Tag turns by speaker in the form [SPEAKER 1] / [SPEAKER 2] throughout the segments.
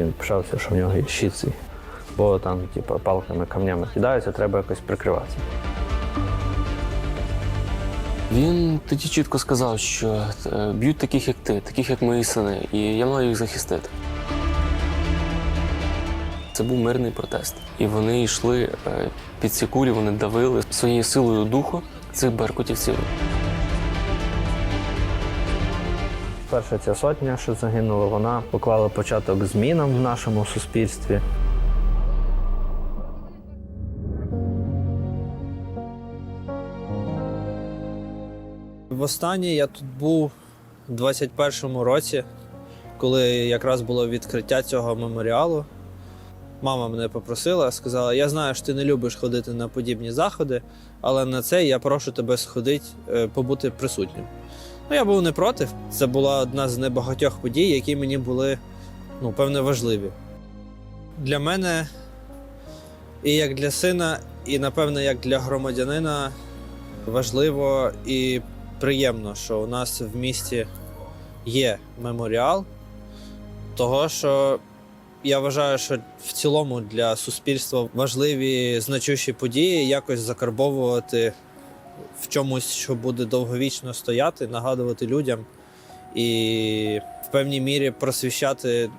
[SPEAKER 1] Він пишався, що в нього є свій. Бо там, типу, палками, камнями кидаються, треба якось прикриватися.
[SPEAKER 2] Він тоді чітко сказав, що е, б'ють таких, як ти, таких, як мої сини, і я маю їх захистити. Це був мирний протест. І вони йшли е, під ці кулі, вони давили своєю силою духу цих беркутівців.
[SPEAKER 1] Перша ця сотня, що загинула, вона поклала початок змінам в нашому суспільстві.
[SPEAKER 3] Востаннє я тут був у 21-му році, коли якраз було відкриття цього меморіалу. Мама мене попросила, сказала: Я знаю, що ти не любиш ходити на подібні заходи, але на це я прошу тебе сходити, е, побути присутнім. Ну, я був не проти. Це була одна з небагатьох подій, які мені були, ну, певне, важливі. Для мене, і як для сина, і напевне, як для громадянина, важливо і приємно, що у нас в місті є меморіал, того, що я вважаю, що в цілому для суспільства важливі значущі події якось закарбовувати в чомусь, що буде довговічно стояти, нагадувати людям і в певній мірі просвіщати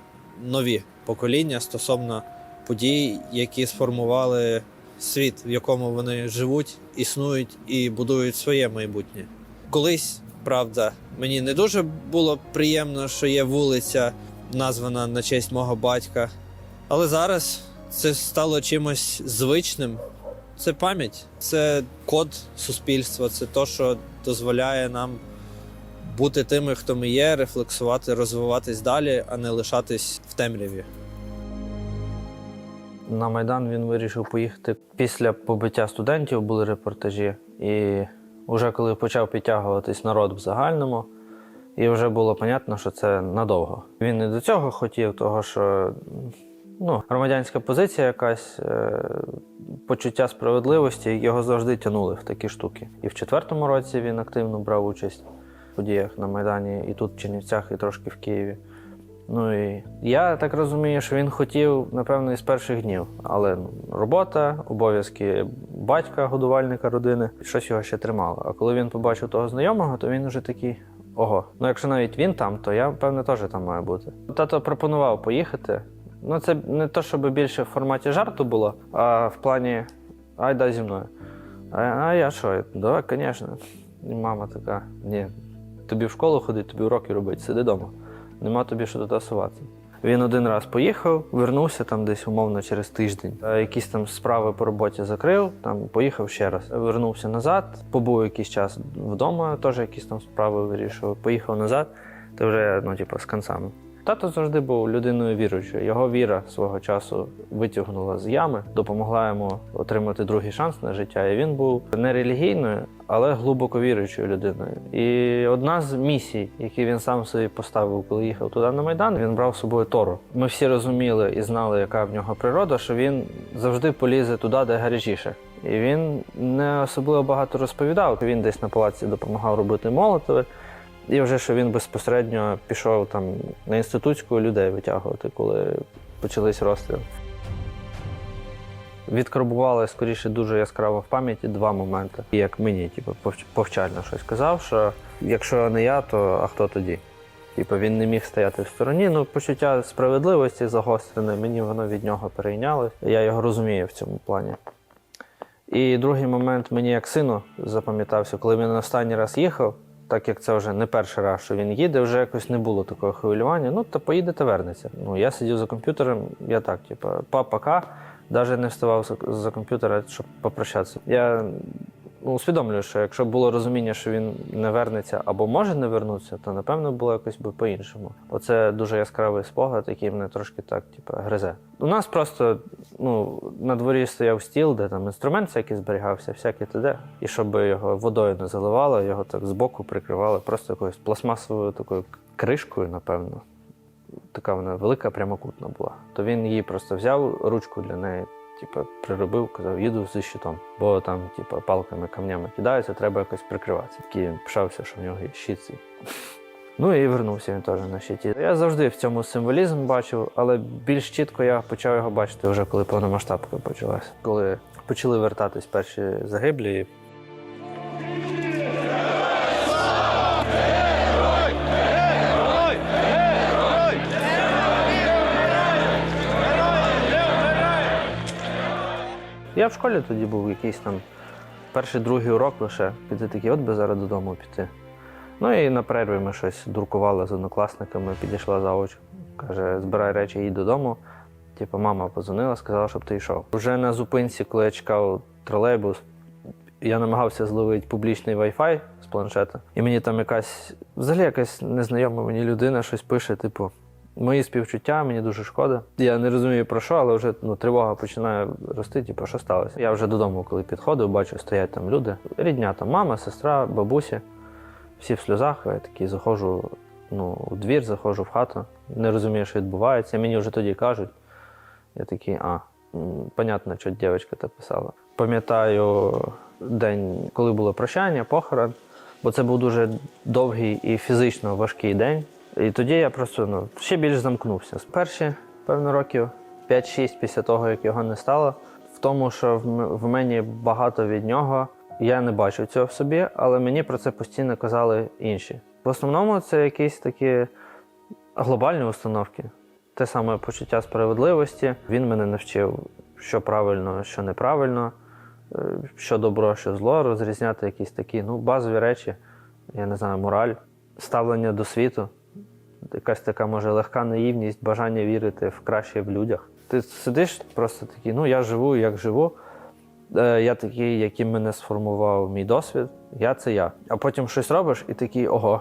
[SPEAKER 3] нові покоління стосовно подій, які сформували світ, в якому вони живуть, існують і будують своє майбутнє. Колись, правда, мені не дуже було приємно, що є вулиця, названа на честь мого батька. Але зараз це стало чимось звичним. Це пам'ять, це код суспільства, це те, що дозволяє нам бути тими, хто ми є, рефлексувати, розвиватись далі, а не лишатись в темряві.
[SPEAKER 1] На Майдан він вирішив поїхати після побиття студентів, були репортажі. І вже коли почав підтягуватись народ в загальному, і вже було понятно, що це надовго. Він не до цього хотів, того що ну, громадянська позиція якась, е, почуття справедливості його завжди тягнули в такі штуки. І в четвертому році він активно брав участь в подіях на Майдані, і тут в Чернівцях, і трошки в Києві. Ну і я так розумію, що він хотів, напевно, із перших днів. Але робота, обов'язки батька, годувальника родини, щось його ще тримало. А коли він побачив того знайомого, то він вже такий. Ого, ну якщо навіть він там, то я певне теж там маю бути. Тато пропонував поїхати. Ну це не то, щоб більше в форматі жарту було, а в плані ай дай зі мною. А, а я що? Да, звісно. І мама така: ні, тобі в школу ходити, тобі уроки робити, сиди вдома нема тобі що туди сувати. Він один раз поїхав, вернувся там десь умовно через тиждень. Е, Якісь там справи по роботі закрив, там поїхав ще раз. Вернувся назад, побув якийсь час вдома, теж якісь там справи вирішував. Поїхав назад, то вже ну, типу, з концами. Тато завжди був людиною віруючою. Його віра свого часу витягнула з ями, допомогла йому отримати другий шанс на життя. І він був не релігійною, але глибоко віруючою людиною. І одна з місій, які він сам собі поставив, коли їхав туди на Майдан, він брав з собою Тору. Ми всі розуміли і знали, яка в нього природа, що він завжди полізе туди, де гарячіше. І він не особливо багато розповідав. Він десь на палаці допомагав робити молотови. І вже що він безпосередньо пішов там на інститутську людей витягувати, коли почались розстріли. Відкарбували скоріше дуже яскраво в пам'яті два моменти. Як мені, типу, повчально щось казав, що якщо не я, то а хто тоді? Типу, він не міг стояти в стороні. Ну, почуття справедливості загострене, мені воно від нього перейнялось. Я його розумію в цьому плані. І другий момент мені як сину запам'ятався, коли він останній раз їхав, так як це вже не перший раз, що він їде, вже якось не було такого хвилювання. Ну, то поїде та вернеться. Ну, я сидів за комп'ютером, я так, типу, па-пока, навіть не вставав за- комп'ютера, щоб попрощатися. Я усвідомлюю, що якщо було розуміння, що він не вернеться або може не вернутися, то напевно було якось би по-іншому. Оце дуже яскравий спогад, який мене трошки так, типу, гризе. У нас просто ну, на дворі стояв стіл, де там інструмент всякий зберігався, всякий т.д. І щоб його водою не заливало, його так збоку прикривали просто якоюсь пластмасовою такою кришкою, напевно. Така вона велика, прямокутна була. То він її просто взяв, ручку для неї, типу, приробив, казав, їду зі щитом. Бо там, типу, палками, камнями кидаються, треба якось прикриватися. Такий він пишався, що в нього є щит. Цей. Ну і вернувся він теж на щиті. Я завжди в цьому символізм бачив, але більш чітко я почав його бачити вже коли повномасштабка почалася. Коли почали вертатись перші загиблі. Я в школі тоді був якийсь там перший другий урок лише піти такий, от би зараз додому піти. Ну і на перерві ми щось дуркували з однокласниками, підійшла завуч, каже, збирай речі, їдь додому. Типу, мама подзвонила, сказала, щоб ти йшов. Вже на зупинці, коли я чекав тролейбус, я намагався зловити публічний Wi-Fi з планшета. І мені там якась, взагалі якась незнайома мені людина щось пише, типу, мої співчуття, мені дуже шкода. Я не розумію про що, але вже ну, тривога починає рости, типу, що сталося. Я вже додому, коли підходив, бачу, стоять там люди. Рідня там мама, сестра, бабусі. Всі в сльозах, я такий заходжу ну, у двір, заходжу в хату, не розумію, що відбувається. Мені вже тоді кажуть. Я такий, а, понятно, що дівчинка та писала. Пам'ятаю день, коли було прощання, похорон, бо це був дуже довгий і фізично важкий день. І тоді я просто ну, ще більш замкнувся. Перші, певно, років 5-6 після того, як його не стало, в тому, що в, мені багато від нього. Я не бачив цього в собі, але мені про це постійно казали інші. В основному це якісь такі глобальні установки. Те саме почуття справедливості. Він мене навчив, що правильно, що неправильно, е, що добро, що зло, розрізняти якісь такі ну, базові речі, я не знаю, мораль, ставлення до світу, якась така може легка наївність, бажання вірити в краще в людях. Ти сидиш просто такий, ну я живу, як живу. Е, Я такий, яким мене сформував мій досвід, я це я. А потім щось робиш і такий ого.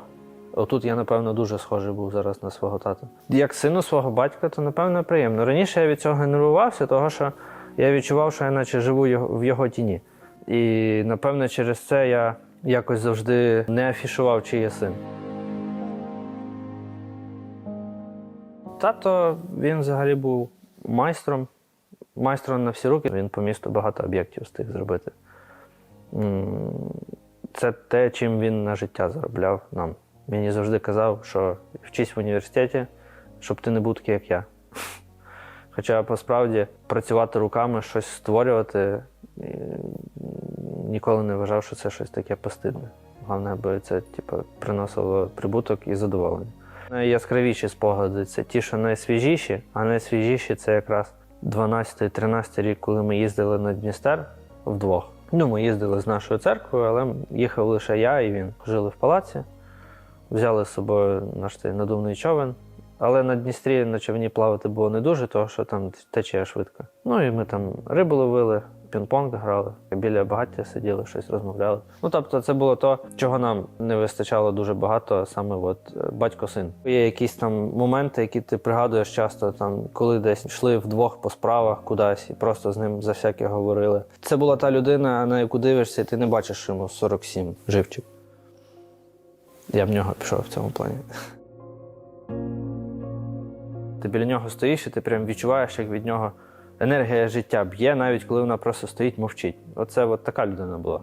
[SPEAKER 1] Отут я, напевно, дуже схожий був зараз на свого тата. Як сину свого батька, то напевно приємно. Раніше я від цього нервувався, того що я відчував, що я наче живу в його тіні. І напевно через це я якось завжди не афішував, чи є син. Тато він взагалі був майстром, майстром на всі руки. Він по місту багато об'єктів встиг зробити. Це те, чим він на життя заробляв нам. Мені завжди казав, що вчись в університеті, щоб ти не був такий, як я. Хоча посправді працювати руками, щось створювати, ніколи не вважав, що це щось таке постидне. Головне, аби це типу, приносило прибуток і задоволення. Найяскравіші спогади це ті, що найсвіжіші, а найсвіжіші це якраз 12-13 рік, коли ми їздили на Дністер вдвох. Ну, ми їздили з нашою церквою, але їхав лише я і він. Жили в палаці, взяли з собою наш цей надувний човен. Але на Дністрі на човні плавати було не дуже, тому що там течія швидко. Ну і ми там рибу ловили, пінг-понг грали, біля багаття сиділи, щось розмовляли. Ну тобто, це було то, чого нам не вистачало дуже багато, саме от е, батько-син. Є якісь там моменти, які ти пригадуєш часто, там, коли десь йшли вдвох по справах кудись і просто з ним за всяке говорили. Це була та людина, на яку дивишся, і ти не бачиш, йому 47 живчик. Я в нього пішов в цьому плані. Ти біля нього стоїш, і ти прям відчуваєш, як від нього енергія життя б'є, навіть коли вона просто стоїть, мовчить. Оце от така людина була.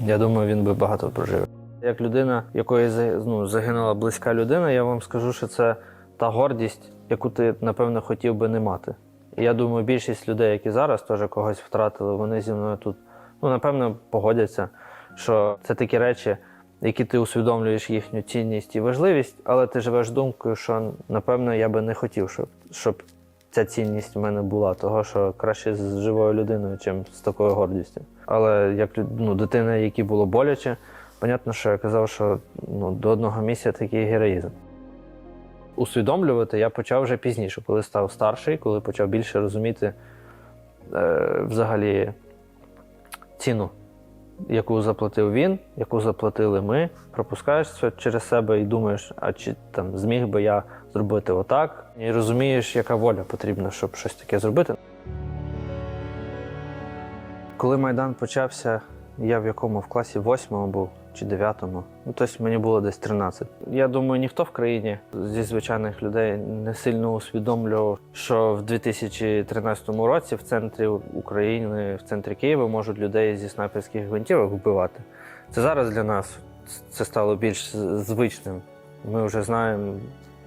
[SPEAKER 1] Я думаю, він би багато прожив. Як людина, якої ну, загинула близька людина, я вам скажу, що це та гордість, яку ти, напевно, хотів би не мати. І я думаю, більшість людей, які зараз теж когось втратили, вони зі мною тут, ну, напевно, погодяться, що це такі речі, які ти усвідомлюєш їхню цінність і важливість, але ти живеш думкою, що напевно я би не хотів, щоб, щоб ця цінність в мене була, того що краще з живою людиною, чим з такою гордістю. Але як ну, дитина, якій було боляче, понятно, що я казав, що ну, до одного місця такий героїзм. Усвідомлювати я почав вже пізніше, коли став старший, коли почав більше розуміти е, взагалі ціну яку заплатив він, яку заплатили ми, пропускаєш це через себе і думаєш, а чи там зміг би я зробити отак, і розумієш, яка воля потрібна, щоб щось таке зробити. Коли Майдан почався, я в якому в класі восьмому був чи дев'ятому, ну тобто мені було десь 13. Я думаю, ніхто в країні зі звичайних людей не сильно усвідомлював, що в 2013 році в центрі України, в центрі Києва можуть людей зі снайперських гвинтівок вбивати. Це зараз для нас це стало більш звичним. Ми вже знаємо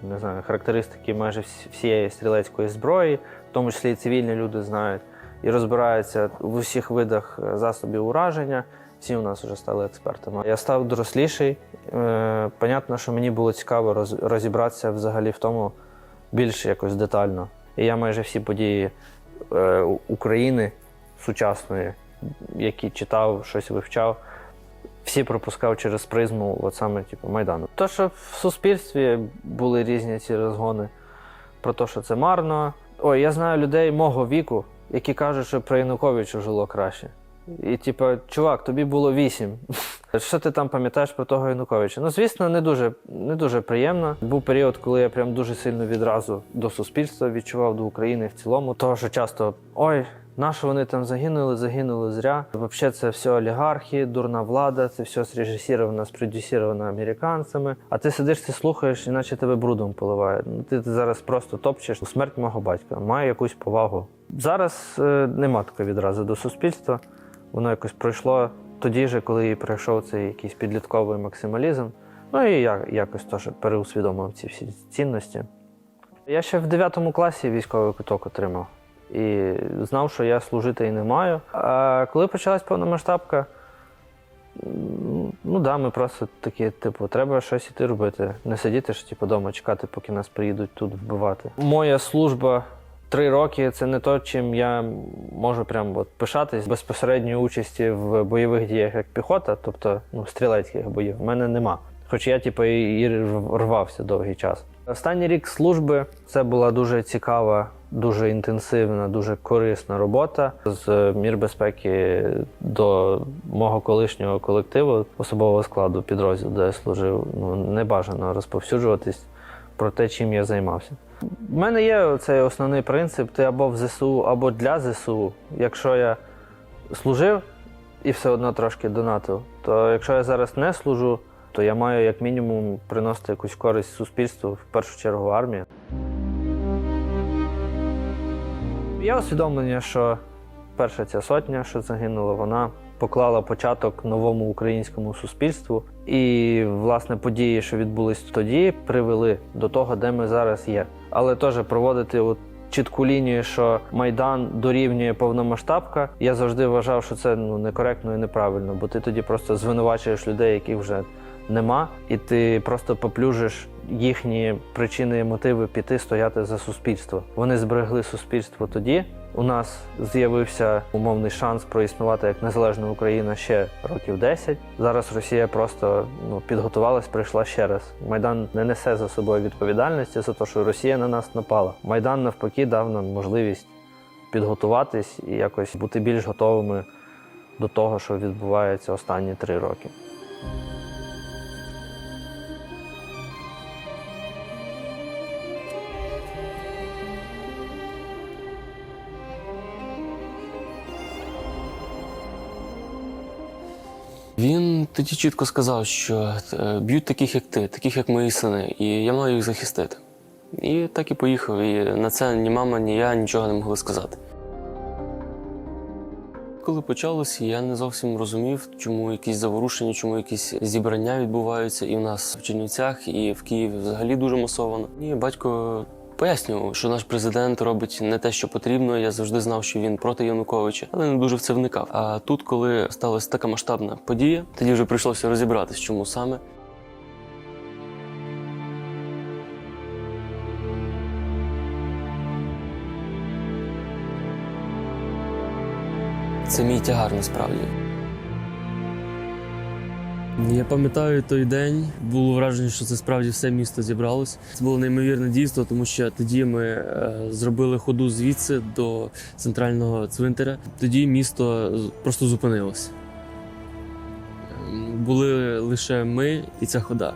[SPEAKER 1] не знаю, характеристики майже всієї стрілецької зброї, в тому числі і цивільні люди знають, і розбираються в усіх видах е, засобів ураження. Всі у нас вже стали експертами. Я став доросліший. Е, понятно, що мені було цікаво розібратися взагалі в тому більш якось детально. І я майже всі події е, України сучасної, які читав, щось вивчав, всі пропускав через призму, от саме типу, Майдану. То, що в суспільстві були різні ці розгони про те, що це марно. Ой, я знаю людей мого віку, які кажуть, що при Януковичу жило краще. І, типу, чувак, тобі було вісім. Що ти там пам'ятаєш про того Януковича? Ну, звісно, не дуже, не дуже приємно. Був період, коли я прям дуже сильно відразу до суспільства відчував до України в цілому. Того, що часто ой, на вони там загинули, загинули зря. Взагалі, це все олігархи, дурна влада, це все срежисіровано, спродюсіровано американцями. А ти сидиш, ти слухаєш, іначе тебе брудом поливає. Ну, ти, зараз просто топчеш смерть мого батька. Має якусь повагу. Зараз е, нема такої відразу до суспільства. Воно якось пройшло тоді же, коли пройшов цей якийсь підлітковий максималізм. Ну і я якось теж переусвідомив ці всі цінності. Я ще в 9 класі військовий куток отримав і знав, що я служити і не маю. А коли почалась повномасштабка, ну да, ми просто такі, типу, треба щось іти робити. Не сидіти ж типу, вдома, чекати, поки нас приїдуть тут вбивати. Моя служба три роки це не то, чим я можу прям от пишатись безпосередньої участі в бойових діях як піхота, тобто ну, стрілецьких боїв, в мене нема. Хоч я, типу, і рвався довгий час. Останній рік служби це була дуже цікава, дуже інтенсивна, дуже корисна робота з мірбезпеки до мого колишнього колективу особового складу підрозділу, де я служив. Ну не бажано розповсюджуватись про те, чим я займався. У мене є цей основний принцип: ти або в ЗСУ, або для ЗСУ. Якщо я служив і все одно трошки донатив, то якщо я зараз не служу, то я маю як мінімум приносити якусь користь суспільству, в першу чергу армії. Є усвідомлення, що перша ця сотня, що загинула, вона поклала початок новому українському суспільству. І, власне, події, що відбулись тоді, привели до того, де ми зараз є. Але теж проводити от чітку лінію, що Майдан дорівнює повномасштабка, я завжди вважав, що це ну, некоректно і неправильно, бо ти тоді просто звинувачуєш людей, яких вже нема, і ти просто поплюжиш їхні причини і мотиви піти стояти за суспільство. Вони зберегли суспільство тоді. У нас з'явився умовний шанс проіснувати як незалежна Україна ще років 10. Зараз Росія просто ну, підготувалась, прийшла ще раз. Майдан не несе за собою відповідальності за те, що Росія на нас напала. Майдан навпаки дав нам можливість підготуватись і якось бути більш готовими до того, що відбувається останні три роки.
[SPEAKER 2] Тоді чітко сказав, що е, б'ють таких, як ти, таких, як мої сини, і я маю їх захистити. І так і поїхав. І на це ні мама, ні я нічого не могли сказати. Коли почалося, я не зовсім розумів, чому якісь заворушення, чому якісь зібрання відбуваються і в нас в Чернівцях, і в Києві взагалі дуже масовано. І батько пояснював, що наш президент робить не те, що потрібно. Я завжди знав, що він проти Януковича, але не дуже в це вникав. А тут, коли сталася така масштабна подія, тоді вже прийшлося розібратись, чому саме. Це мій тягар насправді. Я пам'ятаю той день. Було враження, що це справді все місто зібралось. Це було неймовірне дійство, тому що тоді ми е, зробили ходу звідси до центрального цвинтаря. Тоді місто просто зупинилось. Ем, Були лише ми і ця хода.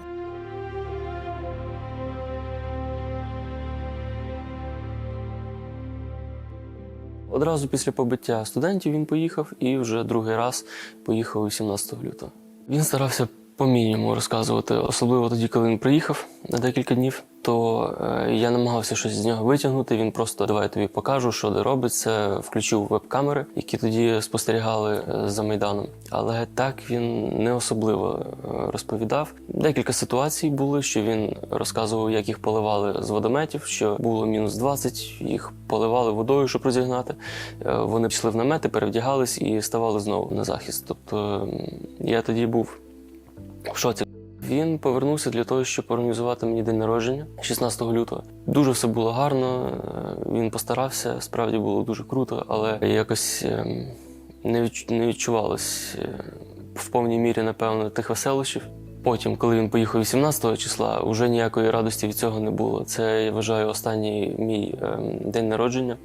[SPEAKER 2] Одразу після побиття студентів він поїхав і вже другий раз поїхав 18 лютого. Він старався по мінімуму розказувати, особливо тоді, коли він приїхав на декілька днів. то е, я намагався щось з нього витягнути. Він просто давай тобі покажу, що де робиться. Включив веб-камери, які тоді спостерігали е, за майданом. Але так він не особливо е, розповідав. Декілька ситуацій були, що він розказував, як їх поливали з водометів, що було мінус 20, їх поливали водою, щоб розігнати. Вони пішли в намети, перевдягались і ставали знову на захист. Тобто я тоді був в шоці. Він повернувся для того, щоб організувати мені день народження 16 лютого. Дуже все було гарно. е, Він постарався, справді було дуже круто, але якось ем, не відчувалось е, в повній мірі, напевно, тих веселощів. Потім, коли він поїхав 18 числа, вже ніякої радості від цього не було. Це я вважаю останній мій ем, день народження,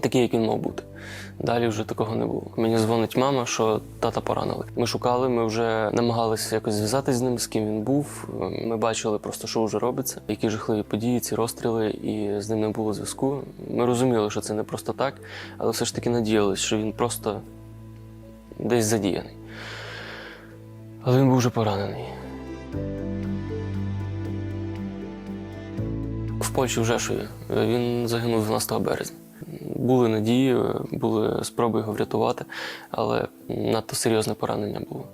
[SPEAKER 2] такий, як він мав бути. Далі вже такого не було. Мені дзвонить мама, що тата поранили. Ми шукали, ми вже намагалися якось зв'язатися з ним, з ким він був. Ми бачили просто, що вже робиться, які жахливі події, ці розстріли, і з ним не було зв'язку. Ми розуміли, що це не просто так, але все ж таки надіялися, що він просто десь задіяний. Але він був вже поранений. В Польщі в Жешові. Він загинув 12 березня. Були надії, були спроби його врятувати, але надто серйозне поранення було.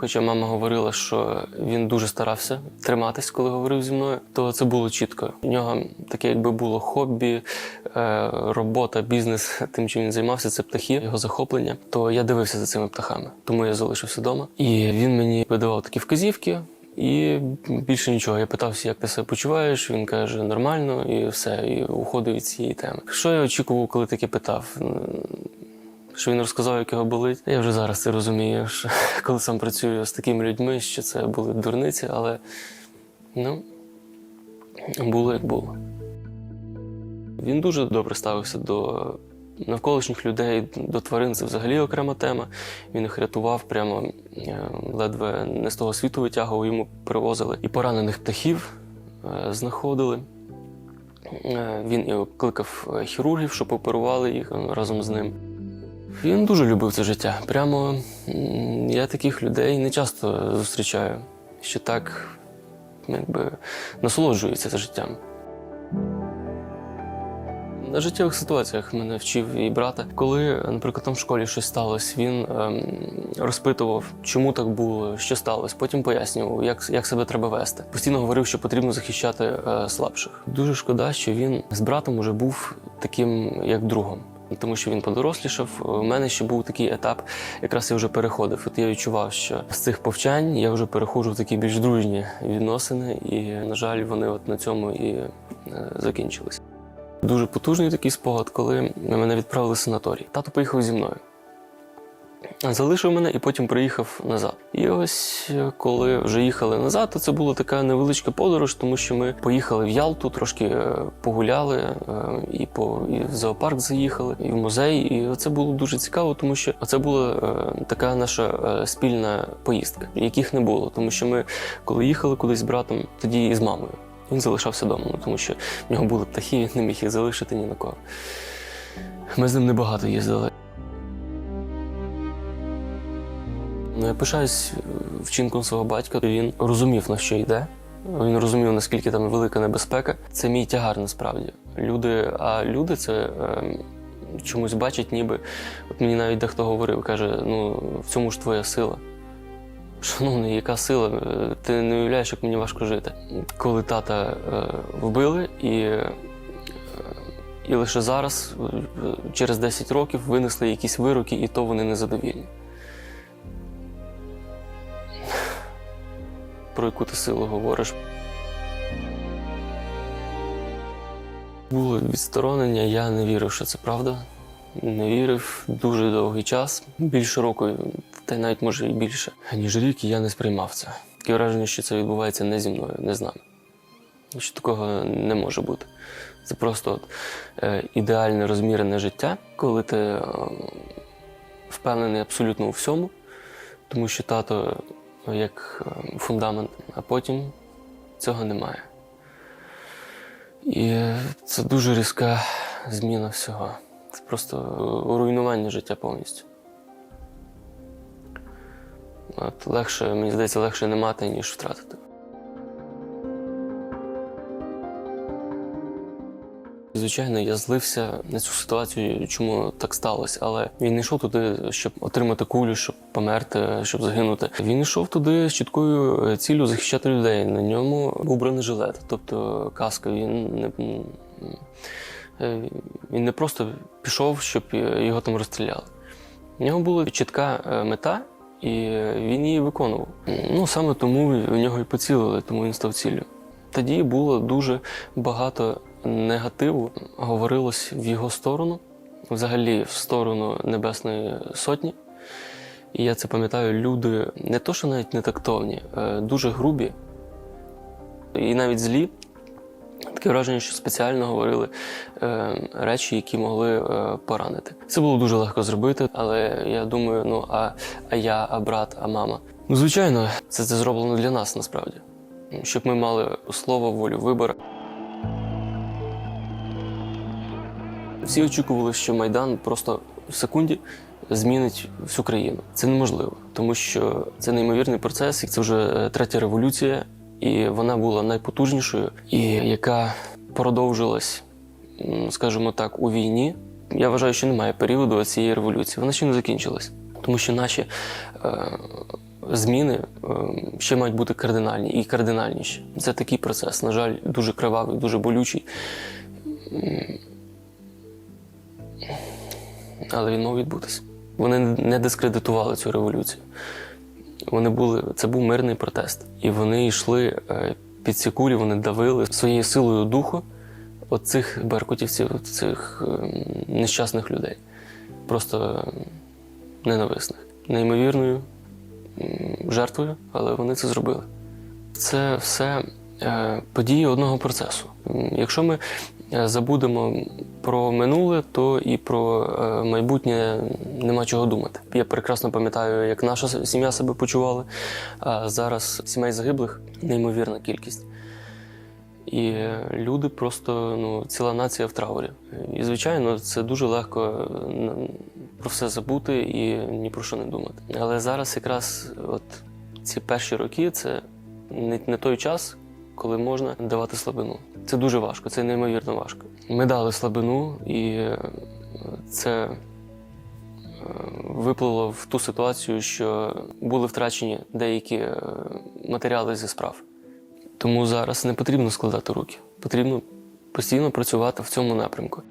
[SPEAKER 2] Хоча мама говорила, що він дуже старався триматись, коли говорив зі мною, то це було чітко. У нього таке, якби було хобі, е, робота, бізнес, тим, чим він займався, це птахи, його захоплення. То я дивився за цими птахами, тому я залишився вдома. І він мені видавав такі вказівки. І більше нічого. Я питався, як ти себе почуваєш. Він каже, нормально, і все, і уходив від цієї теми. Що я очікував, коли таке питав? Що він розказав, як його болить. Я вже зараз це розумію, що коли сам працюю з такими людьми, що це були дурниці, але ну, було як було. Він дуже добре ставився до навколишніх людей, до тварин це взагалі окрема тема. Він їх рятував прямо е, ледве не з того світу витягував, йому привозили і поранених птахів е, знаходили. Е, Він і кликав хірургів, щоб оперували їх разом з ним. Він дуже любив це життя. Прямо я таких людей не часто зустрічаю, що так якби насолоджується життям. На життєвих ситуаціях мене вчив і брата. Коли, наприклад, там в школі щось сталося, він ем, розпитував, чому так було, що сталося. Потім пояснював, як, як себе треба вести. Постійно говорив, що потрібно захищати е, слабших. Дуже шкода, що він з братом уже був таким, як другом. Тому що він подорослішав. У мене ще був такий етап, якраз я вже переходив. От я відчував, що з цих повчань я вже переходжу в такі більш дружні відносини, і, на жаль, вони от на цьому і е, закінчились. Дуже потужний такий спогад, коли мене відправили в санаторій. Тато поїхав зі мною. Залишив мене і потім приїхав назад. І ось е, коли вже їхали назад, то це була така невеличка подорож, тому що ми поїхали в Ялту, трошки е, погуляли, е, і по і в зоопарк заїхали, і в музей. І це було дуже цікаво, тому що це була така наша спільна поїздка, яких не було. Тому що ми, коли їхали кудись з братом, тоді і з мамою. Він залишався вдома, ну, тому що в нього були птахи, він не міг їх залишити ні на кого. Ми з ним небагато їздили. Ну, я пишаюсь е, вчинком свого батька. Він розумів, на що йде. Він розумів, наскільки там велика небезпека. Це мій тягар насправді. Люди, а люди це ем, чомусь бачать, ніби. От мені навіть дехто говорив, каже: ну, в цьому ж твоя сила. Шановний, яка сила? Е, Ти не уявляєш, як мені важко жити. Коли тата е, вбили, і, е, і лише зараз, через 10 років, винесли якісь вироки, і то вони незадовільні. Про яку ти силу говориш? Було відсторонення, я не вірив, що це правда. Не вірив дуже довгий час, більше року, та й навіть може і більше, ніж рік, я не сприймав це. Таке враження, що це відбувається не зі мною, не з нами. Що такого не може бути. Це просто от, е, ідеальне розмірене життя, коли ти е, впевнений абсолютно у всьому, тому що тато е, як е, фундамент, а потім цього немає. І це дуже різка зміна всього. Це просто е, руйнування життя повністю. От легше, мені здається, легше не мати, ніж втратити. звичайно, я злився на цю ситуацію, чому так сталося. Але він не йшов туди, щоб отримати кулю, щоб померти, щоб загинути. Він йшов туди з чіткою е, ціллю захищати людей. На ньому був бронежилет, тобто каска. Він не е, він не просто пішов, щоб його там розстріляли. У нього була чітка е, мета, і він її виконував. Ну саме тому в нього і поцілили, тому він став ціллю. Тоді було дуже багато негативу, говорилось в його сторону, взагалі в сторону Небесної Сотні. І я це пам'ятаю, люди не то, що навіть не тактовні, е, дуже грубі і навіть злі. Таке враження, що спеціально говорили е, речі, які могли е, поранити. Це було дуже легко зробити, але я думаю, ну а, а я, а брат, а мама. Ну, звичайно, це, це зроблено для нас насправді, щоб ми мали слово, волю, вибір. Всі очікували, що Майдан просто в секунді змінить всю країну. Це неможливо, тому що це неймовірний процес, і це вже е, третя революція, і вона була найпотужнішою, і яка продовжилась, скажімо так, у війні. Я вважаю, що немає періоду цієї революції. Вона ще не закінчилась, тому що наші е, зміни е, ще мають бути кардинальні і кардинальніші. Це такий процес, на жаль, дуже кривавий, дуже болючий. але він мав відбутися. Вони не дискредитували цю революцію. Вони були, це був мирний протест. І вони йшли е, під ці кулі, вони давили своєю силою духу оцих беркутівців, цих е, нещасних людей. Просто ненависних. Неймовірною жертвою, але вони це зробили. Це все е, події одного процесу. Якщо ми забудемо про минуле, то і про е, майбутнє нема чого думати. Я прекрасно пам'ятаю, як наша сім'я себе почувала. А зараз сімей загиблих неймовірна кількість. І е, люди просто, ну, ціла нація в траурі. І, звичайно, це дуже легко е, про все забути і ні про що не думати. Але зараз якраз от ці перші роки це не, не той час, коли можна давати слабину. Це дуже важко, це неймовірно важко. Ми дали слабину, і е, це е, виплило в ту ситуацію, що були втрачені деякі е, матеріали зі справ. Тому зараз не потрібно складати руки, потрібно постійно працювати в цьому напрямку.